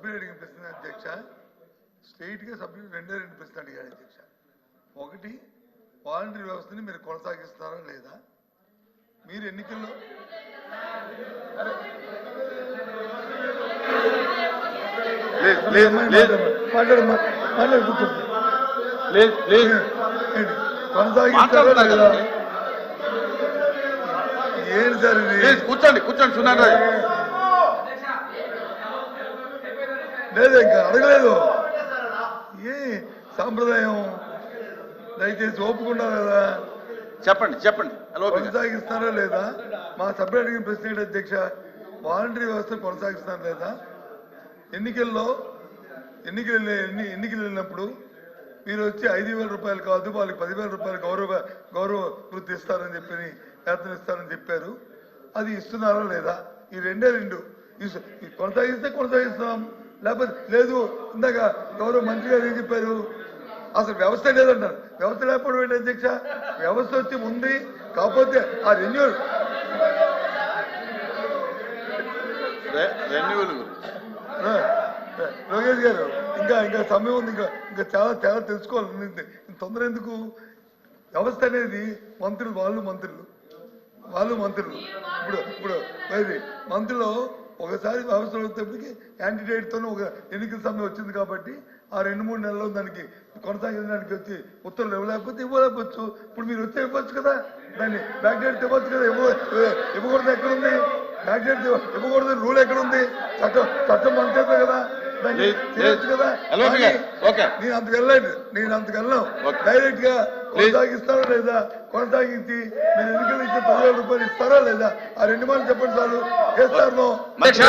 సభ్యుడు అడిగిన ప్రశ్న అధ్యక్ష. స్ట్రైట్గా సభ్యుడు రెండే రెండు ప్రశ్న అడిగాడు అధ్యక్ష. ఒకటి వాలంటరీ వ్యవస్థని మీరు కొనసాగిస్తారా లేదా? మీరు ఎన్నికల్లో? కొనసాగిస్తారా లేదా. ఏంటి సార్ కూర్చోండి కూర్చోండి సునాన్ లేదు ఇంకా అడగలేదు. ఏ సాంప్రదాయం? దయచేసి ఒప్పుకున్నారు కదా చెప్పండి చెప్పండి. కొనసాగిస్తారా లేదా? మా సభ్యుడు అడిగిన ప్రశ్న ఏంటి అధ్యక్ష వాలంటరీ వ్యవస్థ కొనసాగిస్తారా లేదా? ఎన్నికల్లో ఎన్నికలు ఎన్ని ఎన్నికలు వెళ్ళినప్పుడు మీరు వచ్చి ఐదు వేల రూపాయలు కాదు వాళ్ళకి పదివేల రూపాయలు గౌరవ గౌరవ వృత్తి ఇస్తారని చెప్పి వేతనం ఇస్తారని చెప్పారు. అది ఇస్తున్నారా లేదా? ఈ రెండే రెండు. కొనసాగిస్తే కొనసాగిస్తున్నాం లేకపోతే లేదు ఇందాక గౌరవ మంత్రి గారు ఏం చెప్పారు? అసలు వ్యవస్థ లేదంటారు వ్యవస్థ లేకపోవడం ఏంటి అధ్యక్ష? వ్యవస్థ వచ్చి ఉంది కాకపోతే ఆ రెన్యూల్ ఆ, లోకేష్ గారు ఇంకా ఇంకా సమయం ఉంది ఇంకా ఇంకా చాలా చాలా తెలుసుకోవాలి. తొందర ఎందుకు? వ్యవస్థ అనేది మంత్రులు వాళ్ళు మంత్రులు. వాళ్ళు మంత్రులు. ఇప్పుడు ఇప్పుడు మంత్రులు ఒకసారి వ్యవస్థ వచ్చేప్పటికి యాంటీడేట్తో ఒక ఎన్నికల సమయం వచ్చింది కాబట్టి ఆ రెండు మూడు నెలల్లో దానికి కొనసాగించడానికి వచ్చి ఉత్తర్వులు ఇవ్వలేకపోతే ఇవ్వలేకపోవచ్చు. ఇప్పుడు మీరు వచ్చి ఇవ్వచ్చు కదా? దాన్ని బ్యాక్ డేట్ ఇవ్వచ్చు కదా? ఇవ్వ ఇవ్వకూడదు ఎక్కడుంది? బ్యాక్ డేట్ ఇవ్వకూడదు రూల్ ఎక్కడుంది? చట్టం చట్టం మంచిదే కదా? దాన్ని చేయొచ్చు. కదా. నేను అంతకు నేను అంతకు వెళ్ళాం ఓకే. కొనసాగిస్తారా లేదా? కొనసాగించి మీరు ఎన్నికలు ఇచ్చే పదివేల రూపాయలు ఇస్తారా లేదా? ఆ రెండు మాటలు చెప్పండి సార్. చేస్తారు అధ్యక్ష.